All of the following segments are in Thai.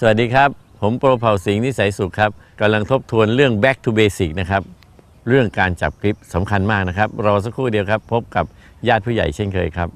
สวัสดีครับ ผมโปรเผ่าสิงห์นิสัยสุขครับกำลังทบทวนเรื่อง back to basic นะครับ เรื่องการจับกริปสำคัญมากนะครับ รอสักครู่เดียวครับ พบกับญาติผู้ใหญ่เช่นเคยครับ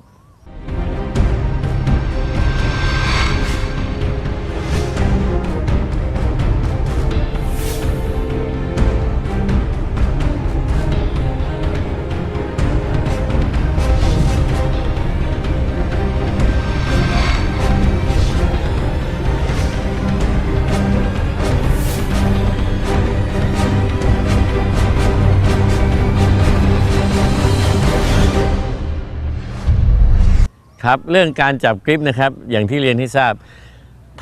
ครับเรื่องการจับกริปนะครับอย่างที่เรียนให้ทราบ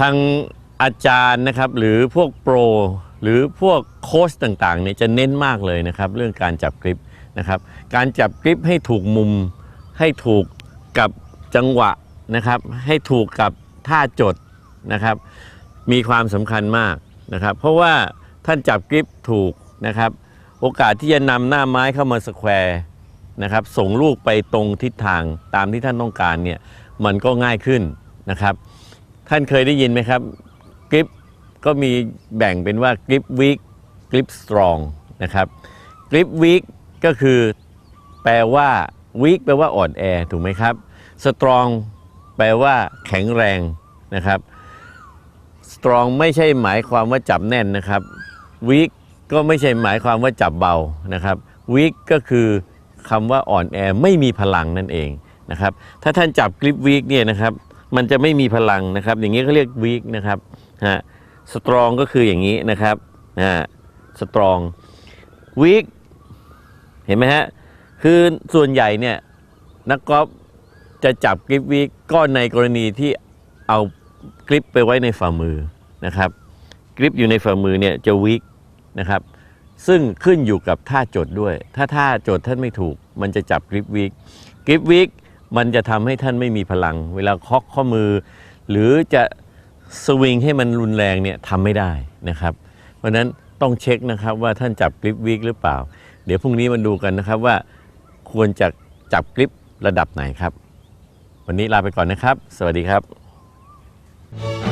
ทางอาจารย์นะครับหรือพวกโปร หรือพวกโค้ชต่างๆเนี่ยจะเน้นมากเลยนะครับเรื่องการจับกริปนะครับการจับกริปให้ถูกมุม ให้ถูกกับจังหวะนะครับให้ถูกกับท่าจดนะครับมีความสำคัญมากนะครับเพราะว่าท่านจับกริปถูกนะครับโอกาสที่จะนำหน้าไม้เข้ามาสแควร์ นะครับ ส่งลูกไปตรงทิศทางตามที่ท่านต้องการเนี่ยมันก็ง่ายขึ้นนะครับ ท่านเคยได้ยินไหมครับกริปก็มีแบ่งเป็นว่ากริปวีคกริปสตรองนะครับกริปวีคก็คือแปลว่าวีคแปลว่าอ่อนแอถูกไหมครับสตรองแปลว่าแข็งแรงนะครับสตรองไม่ใช่หมายความว่าจับแน่นนะครับวีคก็ไม่ใช่หมายความว่าจับเบานะครับวีคก็คือ คำว่าอ่อนแอไม่มีพลังนั่นเองนะครับถ้าท่านจับกริปวีคเนี่ยนะครับมันจะไม่มีพลังนะครับ อย่างนี้เขาเรียกวีคนะครับฮะสตรองก็คืออย่างนี้นะครับฮะสตรองวีคเห็นไหมฮะคือส่วนใหญ่เนี่ยนักกอล์ฟจะจับกริปวีคก็ในกรณีที่เอากริปไปไว้ในฝ่ามือนะครับกริปอยู่ในฝ่ามือเนี่ยจะวิกนะครับ ซึ่งขึ้นอยู่กับท่าโจดด้วย ถ้าท่าโจดท่านไม่ถูก มันจะจับกริปวิกกริปวิกมันจะทำให้ท่านไม่มีพลัง เวลาเคาะข้อมือ หรือจะสวิงให้มันรุนแรงเนี่ยทำไม่ได้นะครับ เพราะฉะนั้นต้องเช็คนะครับว่าท่านจับกริปวิกหรือเปล่า เดี๋ยวพรุ่งนี้มาดูกันนะครับว่าควรจะจับกริประดับไหนครับ วันนี้ลาไปก่อนนะครับ สวัสดีครับ